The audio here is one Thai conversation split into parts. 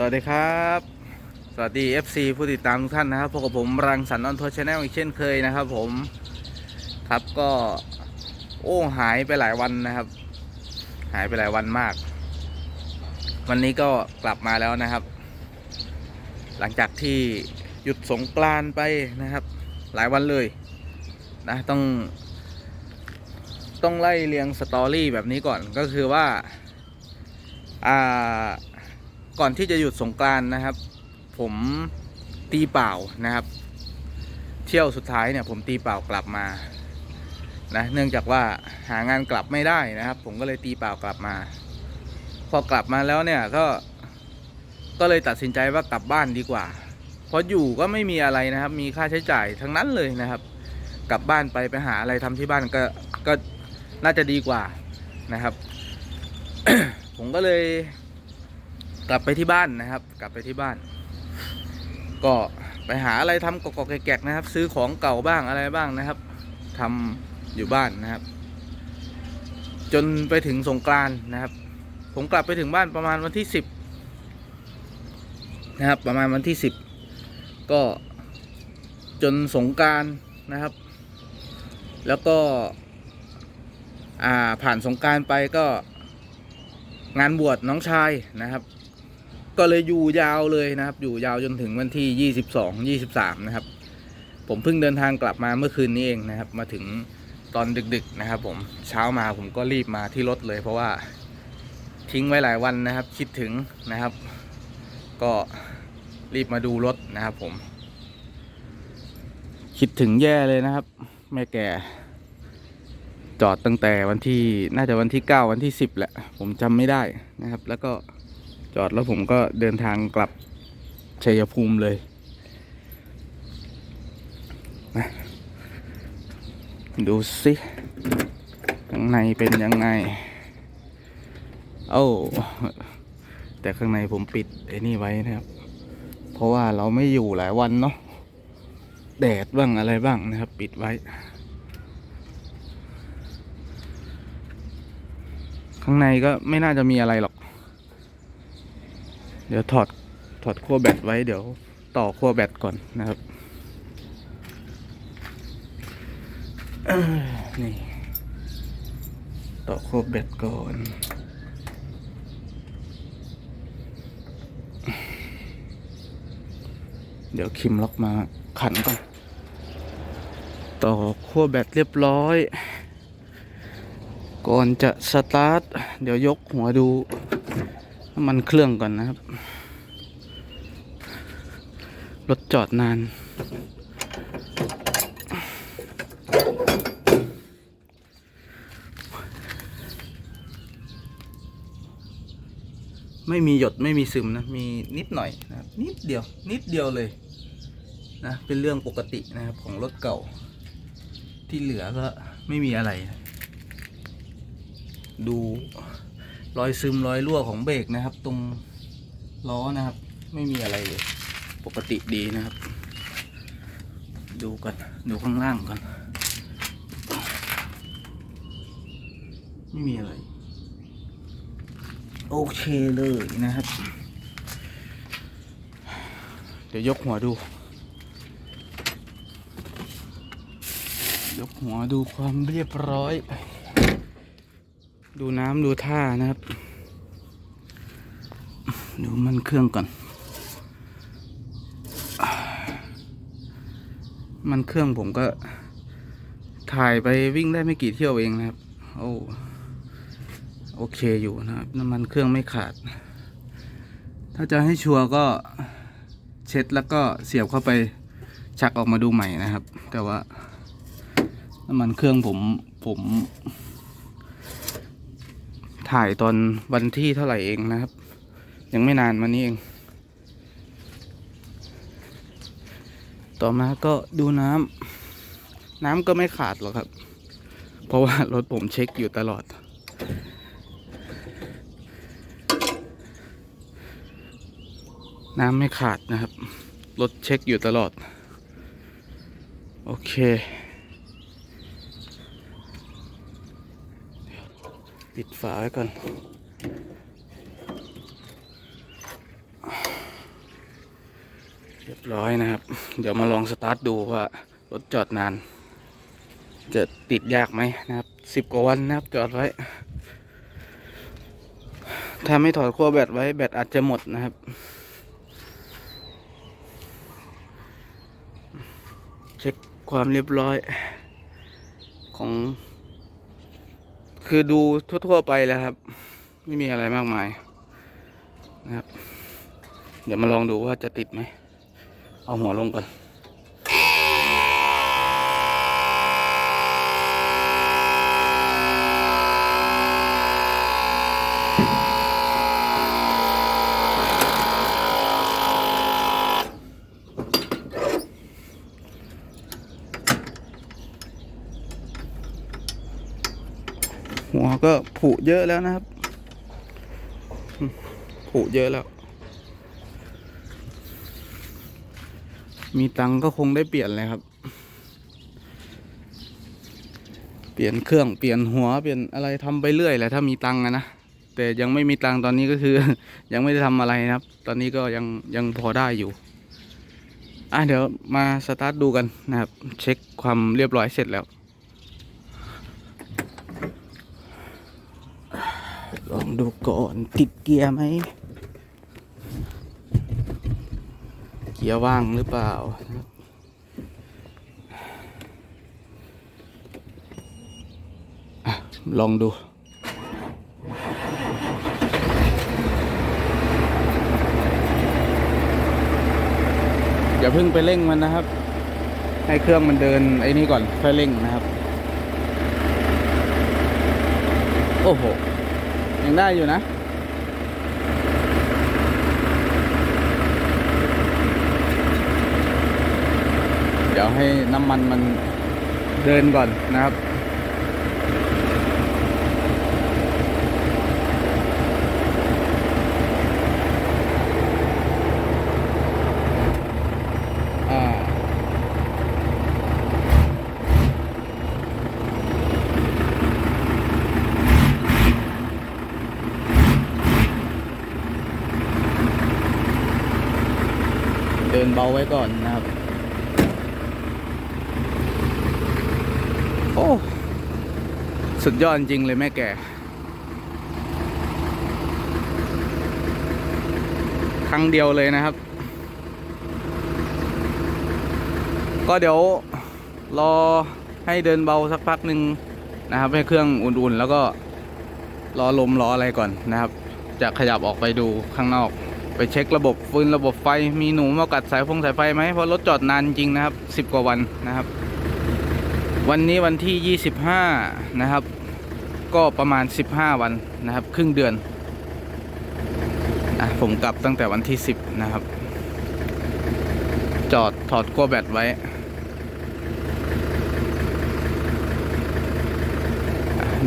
สวัสดีครับ สวัสดี FC ผู้ติดตามทุกท่านนะครับพบกับผมรังสรรค์ออนทัวร์ชาแนลอีกเช่นเคยนะครับ ผมครับก็โอ้หายไปหลายวันนะครับ หายไปหลายวันมาก วันนี้ก็กลับมาแล้วนะครับ หลังจากที่หยุดสงกรานไปนะครับ หลายวันเลยนะต้อง ต้องไล่เรียงสตอรี่แบบนี้ก่อนก็คือว่าอ่า ก่อนที่จะหยุดสงกรานนะครับ ผมตีเปล่านะครับ เที่ยวสุดท้ายเนี่ย ผมตีเปล่ากลับมานะเนื่องจากว่าหางานกลับไม่ได้นะครับ ผมก็เลยตีเปล่ากลับมา พอกลับมาแล้วเนี่ยก็ก็เลยตัดสินใจว่ากลับบ้านดีกว่า เพราะอยู่ก็ไม่มีอะไรนะครับ มีค่าใช้จ่ายทั้งนั้นเลยนะครับ กลับบ้านไปไปหาอะไรทำที่บ้านก็ก็น่าจะดีกว่านะครับ ผมก็เลย กลับไปที่บ้านนะครับ กลับไปที่บ้าน ก็ไปหาอะไรทำกอกๆแกกๆนะครับ ซื้อของเก่าบ้างอะไรบ้างนะครับทำอยู่บ้านนะครับ จนไปถึงสงกรานนะครับ ผมกลับไปถึงบ้านประมาณวันที่สิบนะครับ ประมาณวันที่สิบก็จนสงการนะครับ แล้วก็อ่าผ่านสงการไปก็งานบวชน้องชายนะครับ ก็เลยอยู่ยาวเลยนะครับ อยู่ยาวจนถึงวันที่ 22 23 นะครับ ผมเพิ่งเดินทางกลับมาเมื่อคืนนี้เองนะครับ มาถึงตอนดึกๆนะครับ ผมเช้ามาผมก็รีบมาที่รถเลย เพราะว่าทิ้งไว้หลายวันนะครับ คิดถึงนะครับ ก็รีบมาดูรถนะครับ ผม คิดถึงแย่เลยนะครับ แม่แก่ จอดตั้งแต่วันที่น่าจะวันที่เก้าวันที่สิบแหละ ผมจำไม่ได้นะครับ แล้วก็ จอดแล้วผมก็เดินทางกลับชัยภูมิเลยนะดูสิข้างในเป็นยังไงโอ้าแต่ข้างในผมปิดไอ้นี่ไว้นะครับ เพราะว่าเราไม่อยู่หลายวันเนาะแดดบ้างอะไรบ้างนะครับ ปิดไว้ ข้างในก็ไม่น่าจะมีอะไรหรอก เดี๋ยวถอดถอดขั้วแบตไว้เดี๋ยวต่อขั้วแบตก่อนนะครับนี่ต่อขั้วแบตก่อนเดี๋ยวคิมล็อกมาขันก่อน ต่อขั้วแบตเรียบร้อย ก่อนจะสตาร์ท เดี๋ยวยกหัวดู น้ำมันเครื่องก่อนนะครับ รถจอดนาน ไม่มีหยดไม่มีซึมนะ มีนิดหน่อยนะนิดเดียว นิดเดียวเลยนะ เป็นเรื่องปกตินะครับของรถเก่า ที่เหลือก็ไม่มีอะไร ดู รอยซึมรอยรั่วของเบรกนะครับ ตรงล้อนะครับ ไม่มีอะไรเลย ปกติดีนะครับ ดูกันดูข้างล่างก่อนไม่มีอะไร โอเคเลยนะครับ เดี๋ยวยกหัวดู ยกหัวดูความเรียบร้อย ดูน้ำดูท่านะครับ ดูมันเครื่องก่อน มันเครื่องผมก็ ถ่ายไปวิ่งได้ไม่กี่เที่ยวเองนะครับ โอ้โอเคอยู่นะครับน้ำมันเครื่องไม่ขาด ถ้าจะให้ชัวร์ก็เช็ดแล้วก็เสียบเข้าไปชักออกมาดูใหม่นะครับ แต่ว่าน้ำมันเครื่องผมผม ถ่ายตอนวันที่เท่าไหร่เองนะครับ ยังไม่นานมานี้เอง ต่อมาก็ดูน้ำน้ำก็ไม่ขาดหรอกครับ เพราะว่ารถผมเช็คอยู่ตลอด น้ำไม่ขาดนะครับ รถเช็คอยู่ตลอด โอเค ปิดฝาไว้ก่อนเรียบร้อยนะครับ เดี๋ยวมาลองสตาร์ทดูว่ารถจอดนาน จะติดยากไหมนะครับสิบกว่าวันนะครับจอดไว้ ถ้าไม่ถอดขั้วแบตไว้แบตอาจจะหมดนะครับเช็คความเรียบร้อยของ คือดูทั่ว ๆ ไปแล้วครับ ไม่มีอะไรมากมายนะครับ เดี๋ยวมาลองดูว่าจะติดไหม เอาหัวลงก่อน หัวก็ผุ เยอะแล้วนะครับผุเยอะแล้ว มีตังก็คงได้เปลี่ยนเลยครับ เปลี่ยนเครื่องเปลี่ยนหัวเปลี่ยนอะไรทำไปเรื่อยแหละถ้ามีตังนะแต่ยังไม่มีตังตอนนี้ก็คือ ยังไม่ได้ทำอะไรนะครับ ตอนนี้ก็ยังยังพอได้อยู่อะเดี๋ยวมาสตาร์ทดูกันนะครับ เช็คความเรียบร้อยเสร็จแล้ว ลองดูก่อนติดเกียร์ไหม เกียร์ว่างหรือเปล่า ลองดูอย่าเพิ่งไปเร่งมันนะครับ ให้เครื่องมันเดินไอ้นี่ก่อนค่อยเร่งนะครับ โอ้โห ยังได้อยู่นะเดี๋ยวให้น้ำมันมันเดินก่อนนะครับ เดินเบาไว้ก่อนนะครับ โอ้ สุดยอดจริงเลยแม่แก่ ครั้งเดียวเลยนะครับ ก็เดี๋ยวรอให้เดินเบาสักพักหนึ่งนะครับ ให้เครื่องอุ่นๆ แล้วก็รอลมรออะไรก่อนนะครับ จะขยับออกไปดูข้างนอก ไปเช็คระบบฟืนระบบไฟมีหนูมากัดสายฟงสายไฟไหมเพราะรถจอดนานจริงนะครับสิบกว่าวันนะครับ วันนี้วันที่ 25 นะครับ ก็ประมาณ 15 วันนะครับ ครึ่งเดือนอะผมกลับตั้งแต่วันที่ 10 นะครับ จอดถอดขั้วแบตไว้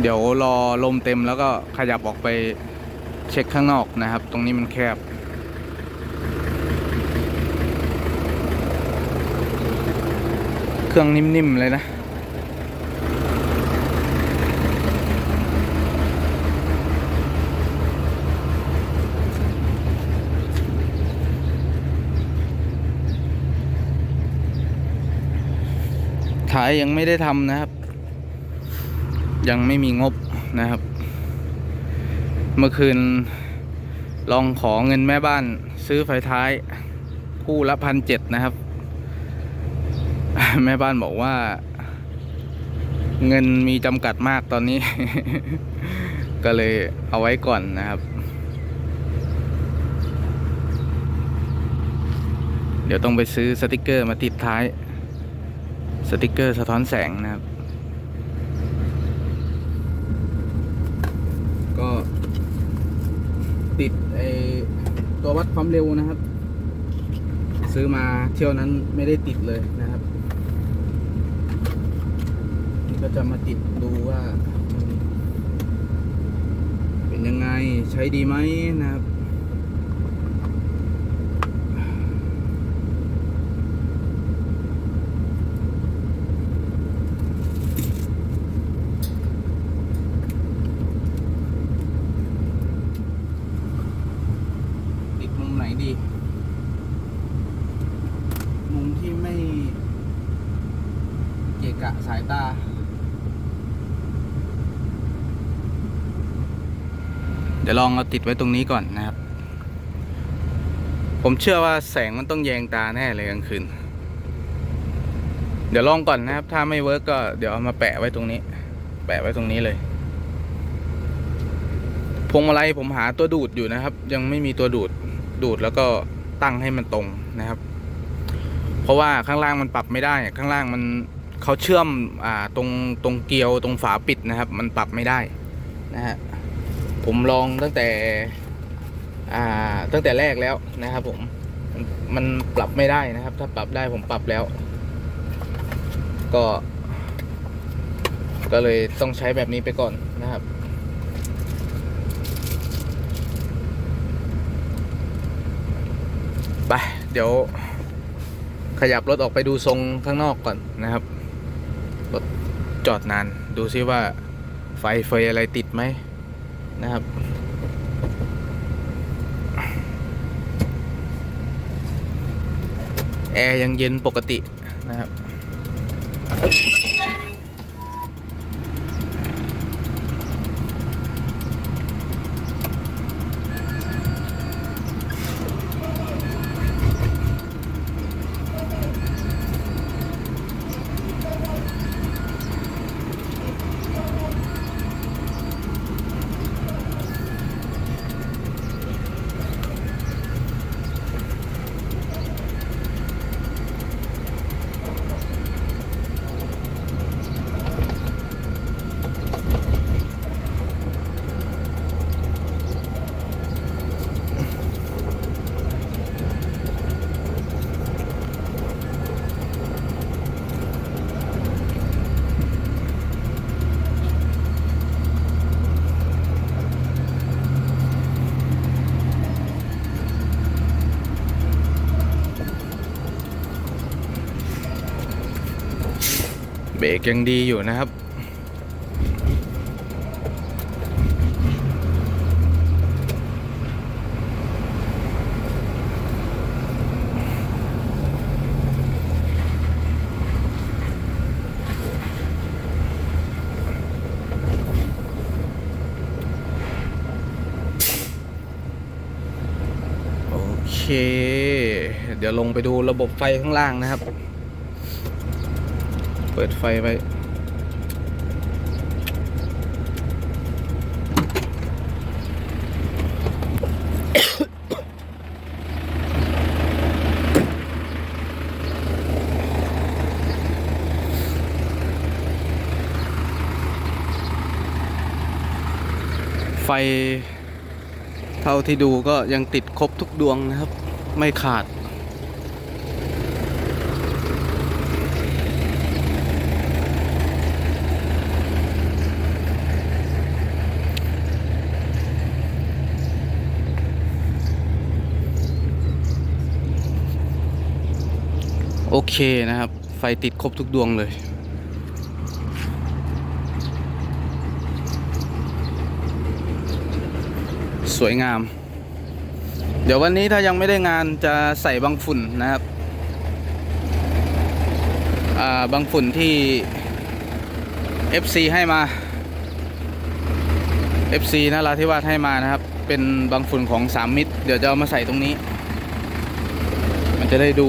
เดี๋ยวรอลมเต็มแล้วก็ขยับออกไปเช็คข้างนอกนะครับ ตรงนี้มันแคบ เครื่องนิ่มๆ เลยนะท้ายยังไม่ได้ทำนะครับ ยังไม่มีงบนะครับ เมื่อคืนลองขอเงินแม่บ้านซื้อไฟท้าย คู่ละพันเจ็ดนะครับ แม่บ้านบอกว่า เงินมีจำกัดมากตอนนี้ ก็เลยเอาไว้ก่อนนะครับ เดี๋ยวต้องไปซื้อสติกเกอร์มาติดท้าย สติกเกอร์สะท้อนแสงนะครับ ก็ติดไอตัววัดความเร็วนะครับ ซื้อมาเที่ยวนั้นไม่ได้ติดเลยนะครับ ก็จะมาติดดูว่า เป็นยังไงใช้ดีไหมนะครับติดมุมไหนดีมุมที่ไม่เกะกะสายตา เดี๋ยวลองเอาติดไว้ตรงนี้ก่อนนะครับ ผมเชื่อว่าแสงมันต้องแยงตาแน่เลยกลางคืน เดี๋ยวลองก่อนนะครับ ถ้าไม่เวิร์กก็เดี๋ยวเอามาแปะไว้ตรงนี้ แปะไว้ตรงนี้เลยพวงมาลัยผมหาตัวดูดอยู่นะครับ ยังไม่มีตัวดูดดูดแล้วก็ตั้งให้มันตรงนะครับ เพราะว่าข้างล่างมันปรับไม่ได้ ข้างล่างมันเขาเชื่อมอ่าตรงตรงเกลียวตรงฝาปิดนะครับ มันปรับไม่ได้นะฮะ ผมลองตั้งแต่อ่าตั้งแต่แรกแล้วนะครับผมมันปรับไม่ได้นะครับ ถ้าปรับได้ผมปรับแล้ว ก็ ก็เลยต้องใช้แบบนี้ไปก่อนนะครับไปเดี๋ยว ขยับรถออกไปดูทรงข้างนอกก่อนนะครับรถจอดนาน ดูซิว่าไฟเฟยอะไรติดไหม นะครับ แอร์ยังเย็นปกตินะครับ รกยังดีอยู่นะครับ โอเค เดี๋ยวลงไปดูระบบไฟข้างล่างนะครับ เปิดไฟไว้ ไฟ เท่าที่ดูก็ยังติดครบทุกดวงนะครับ ไม่ขาด โอเคนะครับ ไฟติดครบทุกดวงเลย สวยงาม เดี๋ยววันนี้ถ้ายังไม่ได้งานจะใส่บางฝุ่นนะครับาบางฝุ่นที่ FC ให้มา FC นราธิวาสให้มานะครับ เป็นบางฝุ่นของสามมิตร เดี๋ยวจะเอามาใส่ตรงนี้ จะได้ดู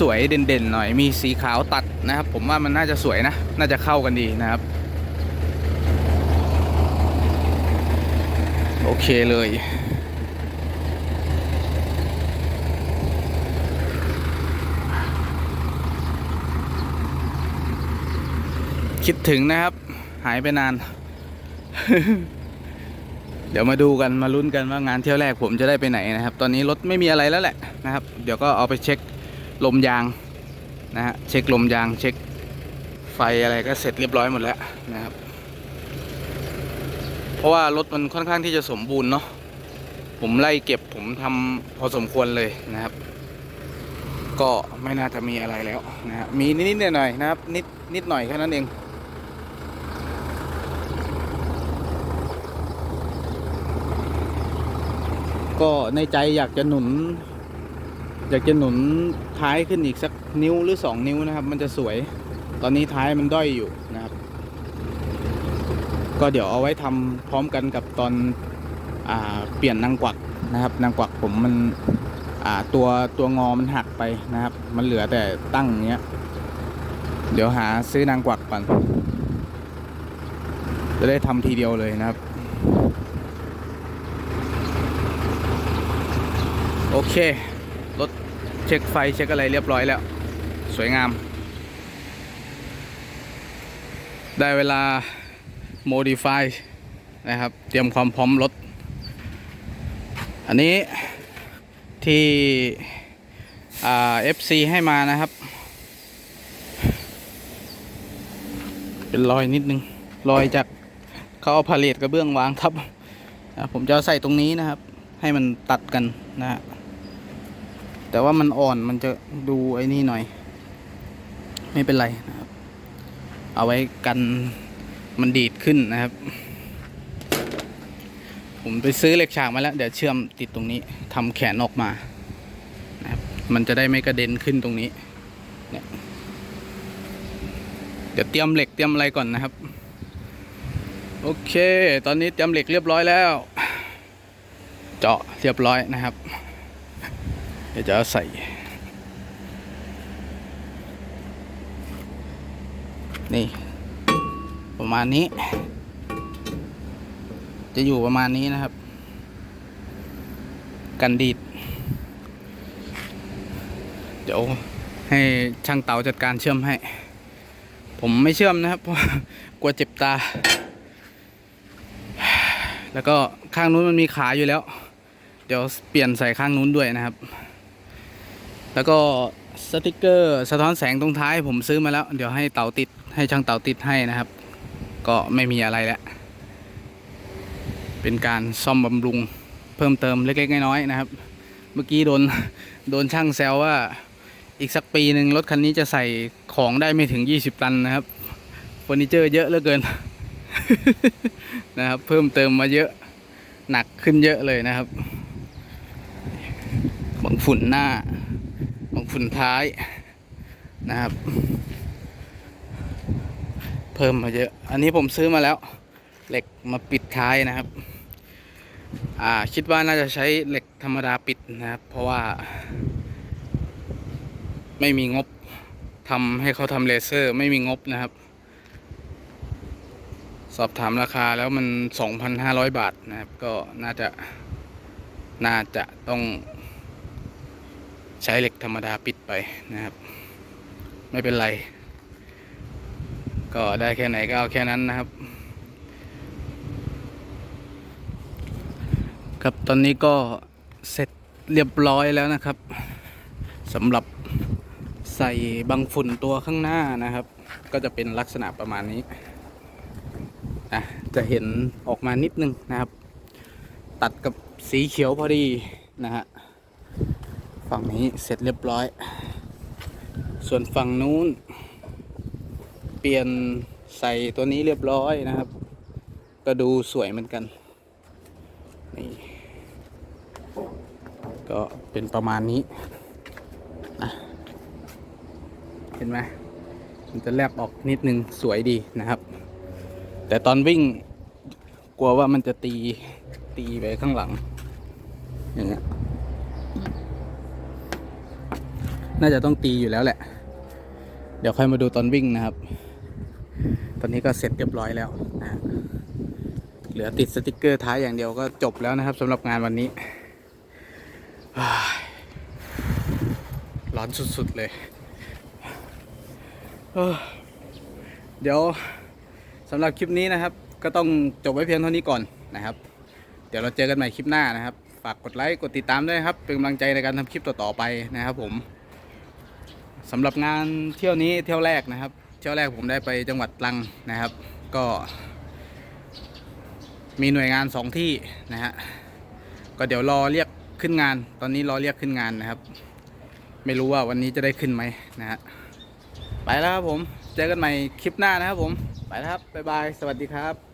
สวยๆเด่นๆหน่อยมีสีขาวตัดนะครับ ผมว่ามันน่าจะสวยนะ น่าจะเข้ากันดีนะครับ โอเคเลยคิดถึงนะครับ หายไปนาน เดี๋ยวมาดูกันมาลุ้นกันว่างานเที่ยวแรกผมจะได้ไปไหนนะครับ ตอนนี้รถไม่มีอะไรแล้วแหละนะครับ เดี๋ยวก็เอาไปเช็คลมยางนะฮะเช็คลมยางเช็คไฟอะไรก็เสร็จเรียบร้อยหมดแล้วนะครับ เพราะว่ารถมันค่อนข้างที่จะสมบูรณ์เนาะผมไล่เก็บผมทำพอสมควรเลยนะครับ ก็ไม่น่าจะมีอะไรแล้วนะฮะมีนิดๆหน่อยๆนะครับ นิดนิดหน่อยแค่นั้นเอง ก็ในใจอยากจะหนุน อยากจะหนุนท้ายขึ้นอีกสักนิ้วหรือสองนิ้วนะครับ มันจะสวย ตอนนี้ท้ายมันด้อยอยู่นะครับ ก็เดี๋ยวเอาไว้ทำพร้อมกันกับตอนอเปลี่ยนนางกวักนะครับ นางกวักผมมันตัวตัวงอมันหักไปนะครับ มันเหลือแต่ตั้งอย่างเงี้ย เดี๋ยวหาซื้อนางกวักก่อนจะได้ทำทีเดียวเลยนะครับ โอเค รถเช็คไฟเช็คอะไรเรียบร้อยแล้ว สวยงาม ได้เวลา modify นะครับ เตรียมความพร้อมรถ อันนี้ที่อ่า FC ให้มานะครับ เป็นรอยนิดนึง รอยจากเขาเอาพาเลตกระเบื้องวางทับผมจะใส่ตรงนี้นะครับ ให้มันตัดกันนะฮะ แต่ว่ามันอ่อนมันจะดูไอ้นี่หน่อย ไม่เป็นไรนะครับ เอาไว้กันมันดีดขึ้นนะครับ ผมไปซื้อเหล็กฉากมาแล้ว เดี๋ยวเชื่อมติดตรงนี้ทำแขนออกมานะครับมันจะได้ไม่กระเด็นขึ้นตรงนี้เนี่ยเดี๋ยวเตรียมเหล็กเตรียมอะไรก่อนนะครับ โอเค ตอนนี้เตรียมเหล็กเรียบร้อยแล้ว เจาะเรียบร้อยนะครับ เดี๋ยวจะใส่นี่ ประมาณนี้ จะอยู่ประมาณนี้นะครับ กันดีด เดี๋ยวให้ช่างเตาจัดการเชื่อมให้ ผมไม่เชื่อมนะครับเพราะกลัวเจ็บตา แล้วก็ข้างนู้นมันมีขาอยู่แล้ว เดี๋ยวเปลี่ยนใส่ข้างนู้นด้วยนะครับ แล้วก็สติกเกอร์สะท้อนแสงตรงท้ายผมซื้อมาแล้ว เดี๋ยวให้เต๋าติดให้ช่างเต๋าติดให้นะครับ ก็ไม่มีอะไรแล้ว เป็นการซ่อมบำรุงเพิ่มเติมเล็กๆน้อยๆนะครับ เมื่อกี้โดนโดนช่างแซวว่าอีกสักปีหนึ่งรถคันนี้จะใส่ของได้ไม่ถึง 20 ตันนะครับเฟอร์นิเจอร์เยอะเหลือเกินนะครับ เพิ่มเติมมาเยอะหนักขึ้นเยอะเลยนะครับบังฝุ่นหน้า บังฝุ่นท้ายนะครับ เพิ่มมาเยอะ อันนี้ผมซื้อมาแล้ว เหล็กมาปิดท้ายนะครับ อ่าคิดว่าน่าจะใช้เหล็กธรรมดาปิดนะครับ เพราะว่า ไม่มีงบทำให้เขาทำเลเซอร์ไม่มีงบนะครับ สอบถามราคาแล้วมัน 2,500 บาทนะครับ ก็น่าจะน่าจะต้อง ใช้เหล็กธรรมดาปิดไปนะครับ ไม่เป็นไร ก็ได้แค่ไหนก็เอาแค่นั้นนะครับ ครับตอนนี้ก็เสร็จเรียบร้อยแล้วนะครับสำหรับใส่บังฝุ่นตัวข้างหน้านะครับ ก็จะเป็นลักษณะประมาณนี้อะจะเห็นออกมานิดนึงนะครับ ตัดกับสีเขียวพอดีนะฮะ ฝั่งนี้เสร็จเรียบร้อย ส่วนฝั่งนู้น เปลี่ยนใส่ตัวนี้เรียบร้อยนะครับ ก็ดูสวยเหมือนกันนี่ก็เป็นประมาณนี้นะเห็นไหมมันจะแลบออกนิดนึงสวยดีนะครับ แต่ตอนวิ่งกลัวว่ามันจะตีตีไปข้างหลังอย่างเงี้ย น่าจะต้องตีอยู่แล้วแหละ เดี๋ยวค่อยมาดูตอนวิ่งนะครับ ตอนนี้ก็เสร็จเรียบร้อยแล้วนะเหลือติดสติกเกอร์ท้ายอย่างเดียวก็จบแล้วนะครับสำหรับงานวันนี้ ร้อนสุดๆเลยเดี๋ยวสำหรับคลิปนี้นะครับ ก็ต้องจบไว้เพียงเท่านี้ก่อนนะครับ เดี๋ยวเราเจอกันใหม่คลิปหน้านะครับ ฝากกดไลค์กดติดตามด้วยครับ เป็นกำลังใจในการทำคลิปต่อๆไปนะครับผม สำหรับงานเที่ยวนี้เที่ยวแรกนะครับ เที่ยวแรกผมได้ไปจังหวัดตรังนะครับ ก็ มีหน่วยงานสองที่นะฮะก็เดี๋ยวรอเรียกขึ้นงาน ตอนนี้รอเรียกขึ้นงานนะครับ ไม่รู้ว่าวันนี้จะได้ขึ้นไหมนะฮะไปแล้วครับผม เจอกันใหม่คลิปหน้านะครับผม ไปแล้วครับบ๊ายบาย สวัสดีครับ